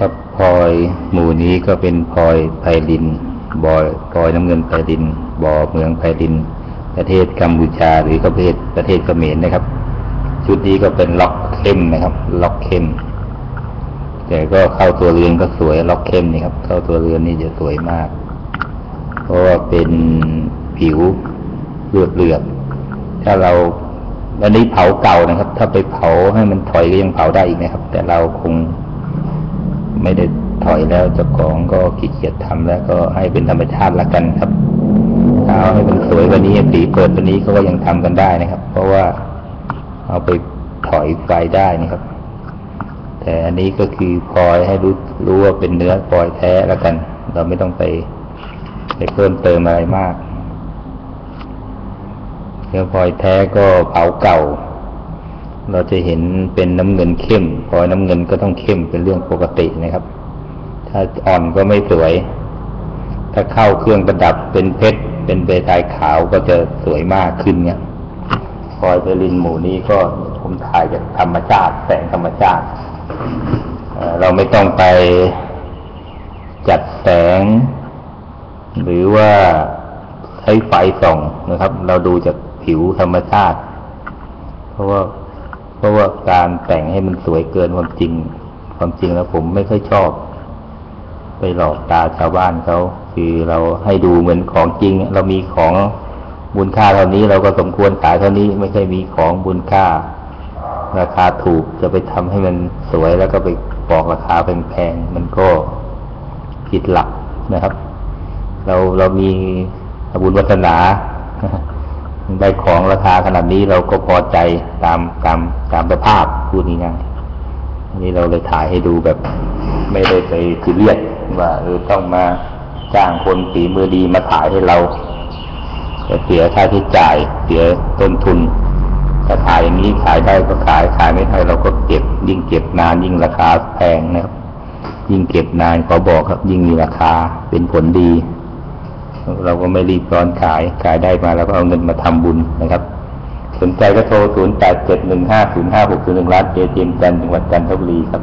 ครับพลอยหมู่นี้ก็เป็นพลอยไพลินบอยพลอยน้ำเงินไพลินบ่อเมืองไพลิน ประเทศกัมพูชาหรือประเทศประเทศเขมรนะครับ ชุดนี้ก็เป็นล็อกเข้มนะครับ ล็อกเข้มแต่ก็เข้าตัวเรือนก็สวยล็อกเข้มนี่ครับ เข้าตัวเรือนนี่จะสวยมาก เพราะว่าเป็นผิวเลือดเลือดถ้าเราอันนี้เผาเก่านะครับ ถ้าไปเผาให้มันถอยก็ยังเผาได้อีกนะครับ แต่เราคง ไม่ได้ถอยแล้วเจ้าของก็ขี้เกียจทำแล้วก็ให้เป็นธรรมชาติละกันครับถ้าเอาให้มันสวยกว่านี้สีเปิดตัวนี้เขาก็ยังทำกันได้นะครับ เพราะว่าเอาไปถอยไฟได้นะครับ แต่อันนี้ก็คือพลอยให้รู้รู้ว่าเป็นเนื้อพลอยแท้ละกัน เราไม่ต้องไปไปเพิ่มเติมอะไรมากเนื้อพลอยแท้ก็เผาเก่า เราจะเห็นเป็นน้ำเงินเข้ม พอยน้ำเงินก็ต้องเข้มเป็นเรื่องปกตินะครับ ถ้าอ่อนก็ไม่สวย ถ้าเข้าเครื่องประดับเป็นเพชรเป็นเบทายขาวก็จะสวยมากขึ้นเนี่ยพลอยเปรินหมู่นี้ก็ผมถ่ายจากธรรมชาติแสงธรรมชาติเอ่อเราไม่ต้องไปจัดแสง หรือว่าใช้ไฟส่องนะครับ เราดูจากผิวธรรมชาติ เพราะว่า เพราะว่าการแต่งให้มันสวยเกินความจริง ความจริงแล้วผมไม่ค่อยชอบ ไปหลอกตาชาวบ้านเขาคือเราให้ดูเหมือนของจริง เรามีของมูลค่าเท่านี้เราก็สมควรขายเท่านี้ไม่ใช่มีของมูลค่า ราคาถูกจะไปทำให้มันสวยแล้วก็ไปบอกราคาแพงๆมันก็ผิดหลักนะครับ เราเรามีบุญวัฒนา ได้ของราคาขนาดนี้เราก็พอใจตามตามตามสภาพพูดง่ายๆอันนี้เราเลยถ่ายให้ดูแบบ ไม่ได้ไปซีเรียสว่าเออต้องมาจ้างคนฝีมือดีมาถ่ายให้เราเสียค่าใช้จ่าย เสียต้นทุนถ้าขายอย่างนี้ขายได้ก็ขายขายไม่ได้เราก็เก็บ ยิ่งเก็บนานยิ่งราคาแพงนะครับ ยิ่งเก็บนานขอบอกครับ ยิ่งมีราคาเป็นผลดี เราก็ไม่รีบร้อนขายขายได้มาแล้วก็เอาเงินมาทำบุญนะครับ สนใจก็โทร 0 8 7 1 5 0 5 6 0 1ล้านเอทีเอ็มจันทร์จังหวัดจันทบุรีครับ